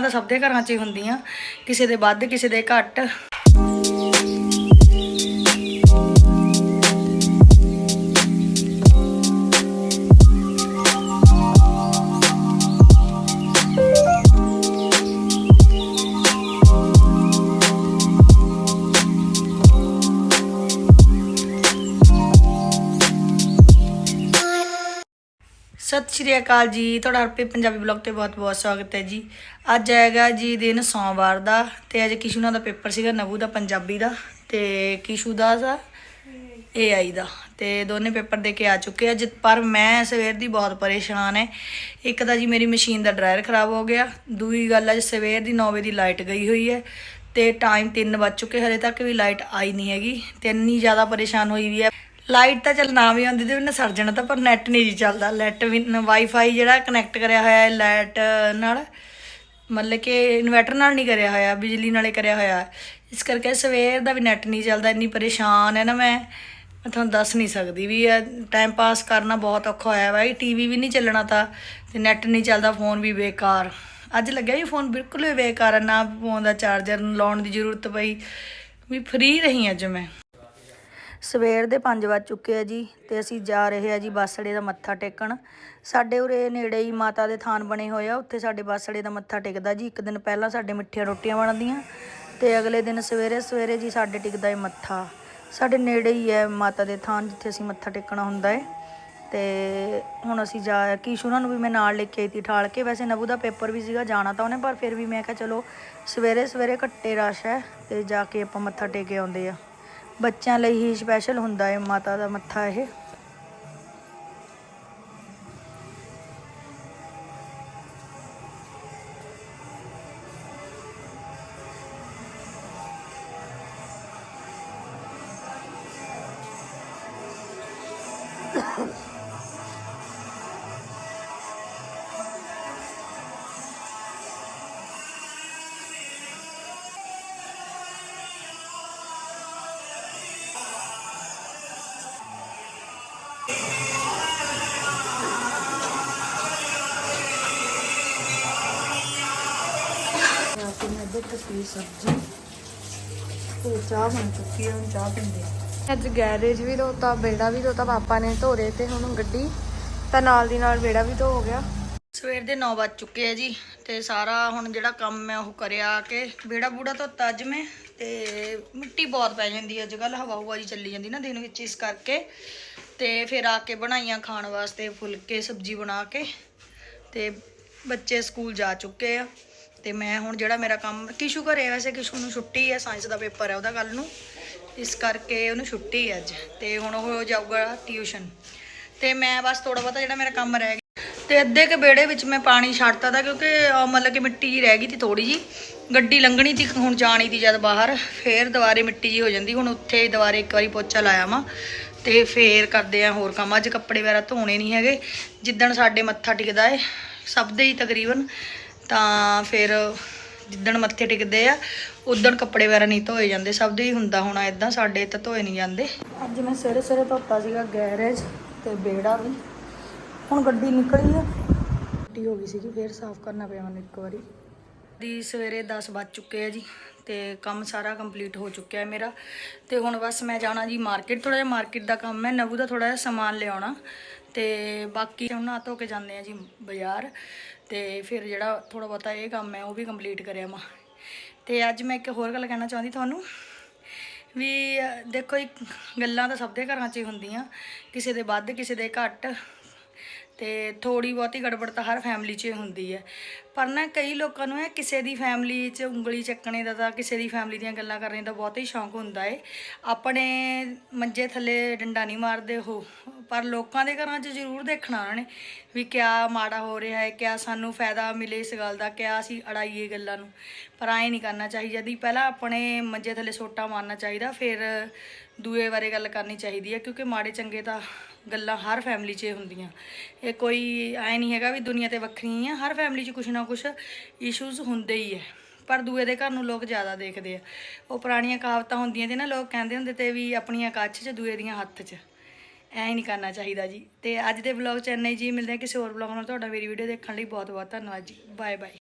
ਤਾਂ ਸਭ ਦੇ ਘਰਾਂ 'ਚ ਹੀ ਹੁੰਦੀਆਂ। ਕਿਸੇ ਦੇ ਵੱਧ ਕਿਸੇ ਦੇ ਘੱਟ। ਸਤਿ ਸ਼੍ਰੀ ਅਕਾਲ ਜੀ। ਤੁਹਾਡਾ ਹਰਪ੍ਰੀਤ ਪੰਜਾਬੀ ਬਲੌਗ ਤੇ ਬਹੁਤ-ਬਹੁਤ ਸਵਾਗਤ ਹੈ ਜੀ। ਅੱਜ ਆਏਗਾ ਜੀ ਦਿਨ ਸੋਮਵਾਰ ਦਾ ਤੇ ਅੱਜ ਕਿਸ਼ੂ ਨਾਲ ਦਾ ਪੇਪਰ ਸੀਗਾ, ਨਵੂ ਦਾ, ਪੰਜਾਬੀ ਦਾ ਤੇ ਕਿਸ਼ੂ ਦਾ ਸਾ ਏਆਈ ਦਾ ਤੇ ਦੋਨੇ ਪੇਪਰ ਦੇ ਕੇ ਆ ਚੁੱਕੇ ਆ। ਜਿ- ਪਰ ਮੈਂ ਸਵੇਰ ਦੀ ਬਹੁਤ ਪਰੇਸ਼ਾਨ ਹੈ। ਇੱਕ ਤਾਂ ਜੀ ਮੇਰੀ ਮਸ਼ੀਨ ਦਾ ਡਰਾਇਰ ਖਰਾਬ ਹੋ ਗਿਆ। ਦੂਜੀ ਗੱਲ ਹੈ ਸਵੇਰ ਦੀ 9 ਵਜੇ ਦੀ ਲਾਈਟ ਗਈ ਹੋਈ ਹੈ ਤੇ ਟਾਈਮ 3 ਵੱਜ ਚੁੱਕੇ ਹਲੇ ਤੱਕ ਵੀ ਲਾਈਟ ਆਈ ਨਹੀਂ ਹੈਗੀ। ਤੇ ਇੰਨੀ ਜ਼ਿਆਦਾ ਪਰੇਸ਼ਾਨ ਹੋਈ ਵੀ ਹੈ। ਲਾਈਟ ਤਾਂ ਚੱਲ ਨਾ ਵੀ ਆਉਂਦੀ ਤੇ ਵੀ ਨਾ ਸਰ ਜਾਣਾ ਤਾਂ, ਪਰ ਨੈਟ ਨਹੀਂ ਜੀ ਚੱਲਦਾ। ਨੈਟ ਵੀ ਵਾਈਫਾਈ ਜਿਹੜਾ ਕਨੈਕਟ ਕਰਿਆ ਹੋਇਆ ਹੈ ਲਾਈਟ ਨਾਲ, ਮਤਲਬ ਕਿ ਇਨਵਰਟਰ ਨਾਲ ਨਹੀਂ ਕਰਿਆ ਹੋਇਆ, ਬਿਜਲੀ ਨਾਲੇ ਕਰਿਆ ਹੋਇਆ। ਇਸ ਕਰਕੇ ਸਵੇਰ ਦਾ ਵੀ ਨੈਟ ਨਹੀਂ ਚੱਲਦਾ, ਇੰਨੀ ਪਰੇਸ਼ਾਨ ਹੈ ਨਾ ਮੈਂ। ਮੈਂ ਤੁਹਾਨੂੰ ਦੱਸ ਨਹੀਂ ਸਕਦੀ ਵੀ ਟਾਈਮ ਪਾਸ ਕਰਨਾ ਬਹੁਤ ਔਖਾ ਹੋਇਆ ਬਾਈ ਟੀਵੀ ਵੀ ਨਹੀਂ ਚੱਲਣਾ ਤਾਂ, ਤੇ ਨੈਟ ਨਹੀਂ ਚੱਲਦਾ ਫੋਨ ਵੀ ਬੇਕਾਰ। ਅੱਜ ਲੱਗਿਆ ਵੀ ਫੋਨ ਬਿਲਕੁਲ ਵੀ ਬੇਕਾਰ ਹੈ ਨਾ ਫੋਨ ਦਾ ਚਾਰਜਰ ਲਾਉਣ ਦੀ ਜ਼ਰੂਰਤ ਪਈ। ਵੀ ਫ੍ਰੀ ਰਹੀ ਅੱਜ ਮੈਂ। ਸਵੇਰ ਦੇ 5 ਵੱਜ ਚੁੱਕੇ ਆ ਜੀ ਤੇ ਅਸੀਂ ਜਾ ਰਹੇ ਆ ਜੀ ਬਾਸੜੇ ਦਾ ਮੱਥਾ ਟੇਕਣ। ਸਾਡੇ ਉਰੇ ਨੇੜੇ ਹੀ ਮਾਤਾ ਦੇ ਥਾਨ ਬਣੇ ਹੋਏ ਆ, ਉੱਥੇ ਸਾਡੇ ਬਾਸੜੇ ਦਾ ਮੱਥਾ ਟੇਕਦਾ ਜੀ। ਇੱਕ ਦਿਨ ਪਹਿਲਾਂ ਸਾਡੇ ਮਿੱਠੀਆਂ ਰੋਟੀਆਂ ਬਣਦੀਆਂ ਤੇ ਅਗਲੇ ਦਿਨ ਸਵੇਰੇ ਸਵੇਰੇ ਜੀ ਸਾਡੇ ਟਿਕਦਾ ਏ ਮੱਥਾ। ਸਾਡੇ ਨੇੜੇ ਹੀ ਹੈ ਮਾਤਾ ਦੇ ਥਾਨ ਜਿੱਥੇ ਅਸੀਂ ਮੱਥਾ ਟੇਕਣਾ ਹੁੰਦਾ ਏ। ਤੇ ਹੁਣ ਅਸੀਂ ਜਾ ਕੀਸ਼ੂ ਉਹਨਾਂ ਨੂੰ ਵੀ ਮੈਂ ਨਾਲ ਲੈ ਕੇ ਆਈ ਤੀ ਠਾਲ ਕੇ। ਵੈਸੇ ਨਬੂ ਦਾ ਪੇਪਰ ਵੀ ਸੀਗਾ, ਜਾਣਾ ਤਾਂ ਉਹਨੇ, ਪਰ ਫਿਰ ਵੀ ਮੈਂ ਕਿਹਾ ਚਲੋ ਸਵੇਰੇ ਸਵੇਰੇ ਘੱਟੇ ਰਸ਼ ਹੈ ਤੇ ਜਾ ਕੇ ਆਪਾਂ ਮੱਥਾ ਟੇਕੇ ਆਉਂਦੇ ਆ। ਬੱਚਿਆਂ ਲਈ ਹੀ ਸਪੈਸ਼ਲ ਹੁੰਦਾ ਹੈ ਮਾਤਾ ਦਾ ਮੱਥਾ ਇਹ। ਰਾਤੀ ਮੈਂ ਅੱਧੇ ਤਸਵੀਰ ਸਬਜ਼ੀ। ਤੇ ਚਾਹ ਬਣ ਚੁੱਕੀ ਹੈ ਹੁਣ ਚਾਹ ਪੀਂਦੇ ਆ। ਅੱਜ ਗੈਰੇਜ ਵੀ ਧੋਤਾ ਬੇੜਾ ਵੀ ਧੋਤਾ ਪਾਪਾ ਨੇ ਧੋਰੇ ਤੇ ਹੁਣ ਗੱਡੀ। ਤਾਂ ਨਾਲ ਦੀ ਨਾਲ ਬੇੜਾ ਵੀ ਧੋ ਹੋ ਗਿਆ। ਸਵੇਰ ਦੇ 9 ਵੱਜ ਚੁੱਕੇ ਆ ਜੀ ਤੇ ਸਾਰਾ ਹੁਣ ਜਿਹੜਾ ਕੰਮ ਮੈਂ ਉਹ ਕਰਿਆ ਕਿ ਬੇੜਾ ਬੂੜਾ ਧੋਤਾ ਅੱਜ ਮੈਂ ਤੇ ਮਿੱਟੀ ਬਹੁਤ ਪੈ ਜਾਂਦੀ ਅੱਜ ਕੱਲ ਹਵਾ ਹੁਵਾ ਜੀ ਚੱਲੀ ਜਾਂਦੀ ਨਾ ਦਿਨ ਵਿੱਚ ਇਸ ਕਰਕੇ। ਤੇ ਫਿਰ ਆ ਕੇ ਬਣਾਈਆਂ ਖਾਣ ਵਾਸਤੇ ਫੁਲਕੇ ਸਬਜ਼ੀ ਬਣਾ ਕੇ ਤੇ ਬੱਚੇ ਸਕੂਲ ਜਾ ਚੁੱਕੇ ਆ। ਤੇ ਮੈਂ ਹੁਣ ਜਿਹੜਾ ਮੇਰਾ ਕੰਮ ਕਿਸ਼ੂ ਘਰੇ ਆ, ਵੈਸੇ ਕਿਸ਼ੂ ਨੂੰ ਛੁੱਟੀ ਹੈ ਸਾਇੰਸ ਦਾ ਪੇਪਰ ਹੈ ਉਹਦਾ ਕੱਲ ਨੂੰ। ਇਸ ਕਰਕੇ ਉਹਨੂੰ ਛੁੱਟੀ ਹੈ ਅੱਜ। ਤੇ ਹੁਣ ਉਹ ਜਾਊਗਾ ਟਿਊਸ਼ਨ ਤੇ ਮੈਂ ਬਸ ਥੋੜਾ ਬਹੁਤਾ ਜਿਹੜਾ ਮੇਰਾ ਕੰਮ ਰਹਿ ਗਿਆ। ਤੇ ਅੱਧੇ ਕੇ ਬੇੜੇ ਵਿੱਚ ਮੈਂ ਪਾਣੀ ਛੱਡਤਾ ਤਾ ਕਿਉਂਕਿ ਮਤਲਬ ਕਿ ਮਿੱਟੀ ਜੀ ਰਹਿ ਗਈ ਤੀ ਥੋੜੀ ਜੀ ਗੱਡੀ ਲੰਘਣੀ ਤੀ ਹੁਣ ਜਾਣੀ ਤੀ ਜਦ ਬਾਹਰ। ਫੇਰ ਦੁਬਾਰੇ ਮਿੱਟੀ ਜੀ ਹੋ ਜਾਂਦੀ। ਹੁਣ ਉੱਥੇ ਦੁਬਾਰੇ ਇੱਕ ਵਾਰੀ ਪੋਚਾ ਲਾਇਆ ਵਾਂ। ਤੇ ਫੇਰ ਕਰਦੇ ਆ ਹੋਰ ਕੰਮ। ਅੱਜ ਕੱਪੜੇ ਵਗੈਰਾ ਧੋਣੇ ਨਹੀਂ ਹੈਗੇ। ਜਿੱਦਣ ਸਾਡੇ ਮੱਥਾ ਟਿਕਦਾ ਏ ਸਭ ਦੇ ਹੀ ਤਕਰੀਬਨ ਤਾਂ ਫਿਰ ਜਿੱਦਣ ਮੱਥੇ ਟਿਕਦੇ ਆ, ਉਦਣ ਕੱਪੜੇ ਵਗੈਰਾ ਨਹੀਂ ਧੋਏ ਜਾਂਦੇ। ਸਭ ਦੇ ਹੀ ਹੁੰਦਾ ਹੋਣਾ ਇਦਾਂ ਸਾਡੇ ਤਾਂ ਧੋਏ ਨਹੀਂ ਜਾਂਦੇ। ਅੱਜ ਮੈਂ ਸਵੇਰੇ ਸਵੇਰੇ ਧੋਤਾ ਸੀਗਾ ਗੈਰੇਜ ਤੇ ਬੇੜਾ ਵੀ। ਹੁਣ ਗੱਡੀ ਨਿਕਲੀ ਆ। ਗੱਡੀ ਹੋ ਗਈ ਸੀਗੀ, ਫੇਰ ਸਾਫ਼ ਕਰਨਾ ਪਿਆ ਮੈਨੂੰ ਇੱਕ ਵਾਰੀ। ਦੀ ਸਵੇਰੇ 10 ਵੱਜ ਚੁੱਕੇ ਆ ਜੀ ਤੇ ਕੰਮ ਸਾਰਾ ਕੰਪਲੀਟ ਹੋ ਚੁੱਕਿਆ ਹੈ ਮੇਰਾ। ਤੇ ਹੁਣ ਬਸ ਮੈਂ ਜਾਣਾ ਜੀ ਮਾਰਕੀਟ ਥੋੜਾ ਜਿਹਾ ਮਾਰਕੀਟ ਦਾ ਕੰਮ ਹੈ, ਨਵੂ ਦਾ ਥੋੜਾ ਜਿਹਾ ਸਮਾਨ ਲਿਆਉਣਾ। ਤੇ ਬਾਕੀ ਉਹਨਾਂ ਨਹਾ ਧੋ ਕੇ ਜਾਂਦੇ ਆ ਜੀ ਬਾਜ਼ਾਰ। ਤੇ ਫਿਰ ਜਿਹੜਾ ਥੋੜਾ ਬਹੁਤਾ ਇਹ ਕੰਮ ਹੈ, ਉਹ ਵੀ ਕੰਪਲੀਟ ਕਰਿਆ ਮੈਂ। ਤੇ ਅੱਜ ਮੈਂ ਇੱਕ ਹੋਰ ਗੱਲ ਕਹਿਣਾ ਚਾਹੁੰਦੀ ਤੁਹਾਨੂੰ ਵੀ ਦੇਖੋ ਇੱਕ ਗੱਲਾਂ ਤਾਂ ਸਭ ਦੇ ਘਰਾਂ 'ਚ ਹੀ ਹੁੰਦੀਆਂ। ਕਿਸੇ ਦੇ ਵੱਧ, ਕਿਸੇ ਦੇ ਘੱਟ। ਤੇ ਥੋੜੀ ਬਹੁਤੀ ਗੜਬੜ ਤਾਂ ਹਰ ਫੈਮਿਲੀ 'ਚ ਹੁੰਦੀ ਹੈ। ਪਰ ਨਾ ਕਈ ਲੋਕਾਂ ਨੂੰ ਹੈ ਕਿਸੇ ਦੀ ਫੈਮਿਲੀ 'ਚ ਉਂਗਲੀ ਚੱਕਣੇ ਦਾ ਤਾਂ ਕਿਸੇ ਦੀ ਫੈਮਿਲੀ ਦੀਆਂ ਗੱਲਾਂ ਕਰਨੇ ਦਾ ਬਹੁਤ ਹੀ ਸ਼ੌਂਕ ਹੁੰਦਾ ਏ। ਆਪਣੇ ਮੰਜੇ ਥੱਲੇ ਡੰਡਾ ਨਹੀਂ ਮਾਰਦੇ ਉਹ, ਪਰ ਲੋਕਾਂ ਦੇ ਘਰਾਂ 'ਚ ਜ਼ਰੂਰ ਦੇਖਣਾ ਉਹਨਾਂ ਨੇ ਵੀ ਕਿਆ ਮਾੜਾ ਹੋ ਰਿਹਾ ਹੈ, ਕਿਆ ਸਾਨੂੰ ਫਾਇਦਾ ਮਿਲੇ ਇਸ ਗੱਲ ਦਾ, ਕਿਆ ਅਸੀਂ ਅੜਾਈਏ ਗੱਲਾਂ ਨੂੰ। ਪਰ ਐਂ ਨਹੀਂ ਕਰਨਾ ਚਾਹੀਦਾ ਦੀ ਪਹਿਲਾਂ ਆਪਣੇ ਮੰਜੇ ਥੱਲੇ ਸੋਟਾ ਮਾਰਨਾ ਚਾਹੀਦਾ, ਫਿਰ ਦੂਏ ਬਾਰੇ ਗੱਲ ਕਰਨੀ ਚਾਹੀਦੀ ਹੈ, ਕਿਉਂਕਿ ਮਾੜੇ ਚੰਗੇ ਤਾਂ ਗੱਲਾਂ ਹਰ ਫੈਮਿਲੀ 'ਚ ਹੁੰਦੀਆਂ। ਇਹ ਕੋਈ ਐ ਨਹੀਂ ਹੈਗਾ ਵੀ ਦੁਨੀਆ ਤੇ ਵੱਖਰੀ ਆ, ਹਰ ਫੈਮਿਲੀ 'ਚ ਕੁਛ ਨਾ ਕੁਛ ਇਸ਼ੂਜ਼ ਹੁੰਦੇ ਹੀ ਹੈ ਪਰ ਦੂਏ ਦੇ ਘਰ ਨੂੰ ਲੋਕ ਜ਼ਿਆਦਾ ਦੇਖਦੇ ਆ। ਉਹ ਪੁਰਾਣੀਆਂ ਕਹਾਵਤਾਂ ਹੁੰਦੀਆਂ ਤੇ ਨਾ ਲੋਕ ਕਹਿੰਦੇ ਹੁੰਦੇ ਤੇ ਵੀ ਆਪਣੀਆਂ ਕੱਛ 'ਚ, ਦੂਏ ਦੀਆਂ ਹੱਥ 'ਚ। ਐ ਨਹੀਂ ਕਰਨਾ ਚਾਹੀਦਾ ਜੀ। ਤੇ ਅੱਜ ਦੇ ਵਲੌਗ 'ਚ ਇੰਨਾ ਹੀ ਜੀ। ਮਿਲਦੇ ਆ ਕਿਸੇ ਹੋਰ ਵਲੌਗ ਨਾਲ। ਤੁਹਾਡਾ ਮੇਰੀ ਵੀਡੀਓ ਦੇਖਣ ਲਈ ਬਹੁਤ ਬਹੁਤ ਧੰਨਵਾਦ ਜੀ। Bye bye